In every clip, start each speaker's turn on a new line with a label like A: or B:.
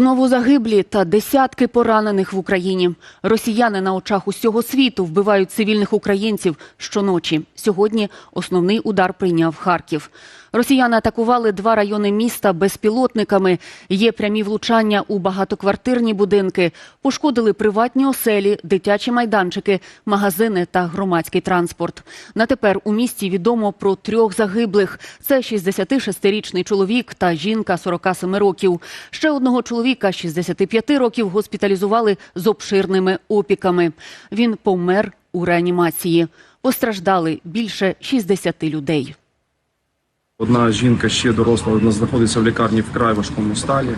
A: Знову загиблі та десятки поранених в Україні. Росіяни на очах усього світу вбивають цивільних українців щоночі. Сьогодні основний удар прийняв Харків. Росіяни атакували два райони міста безпілотниками. Є прямі влучання у багатоквартирні будинки. Пошкодили приватні оселі, дитячі майданчики, магазини та громадський транспорт. На тепер у місті відомо про трьох загиблих. Це 66-річний чоловік та жінка 47 років. Ще одного чоловіка 65 років госпіталізували з обширними опіками. Він помер у реанімації. Постраждали більше 60 людей.
B: Одна жінка ще доросла вона знаходиться в лікарні вкрай важкому стані.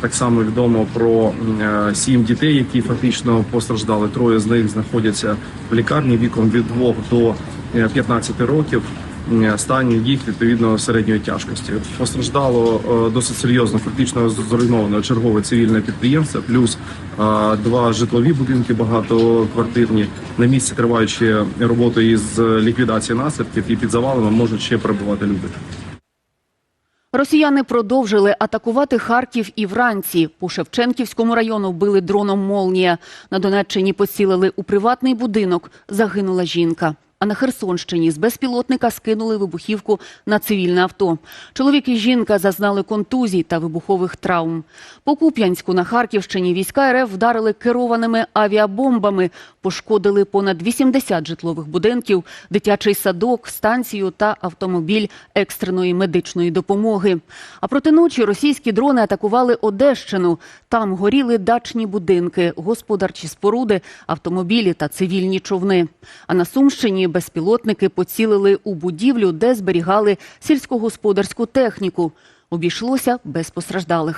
B: Так само відомо про е, сім дітей, які фактично постраждали. Троє з них знаходяться в лікарні віком від 2 до е, 15 років. Стані їх відповідно середньої тяжкості. Постраждало е, досить серйозно, фактично зруйновано чергове цивільне підприємство, плюс е, два житлові будинки багатоквартирні. На місці триваючи роботи із ліквідації наслідків і під завалами можуть ще перебувати люди.
A: Росіяни продовжили атакувати Харків і вранці. По Шевченківському району вбили дроном «Молнія». На Донеччині поцілили у приватний будинок. Загинула жінка. А на Херсонщині з безпілотника скинули вибухівку на цивільне авто. Чоловік і жінка зазнали контузій та вибухових травм. По Куп'янську на Харківщині війська РФ вдарили керованими авіабомбами, пошкодили понад 80 житлових будинків, дитячий садок, станцію та автомобіль екстреної медичної допомоги. А проти ночі російські дрони атакували Одещину. Там горіли дачні будинки, господарчі споруди, автомобілі та цивільні човни. А на Сумщині безпілотники поцілили у будівлю, де зберігали сільськогосподарську техніку. Обійшлося без постраждалих.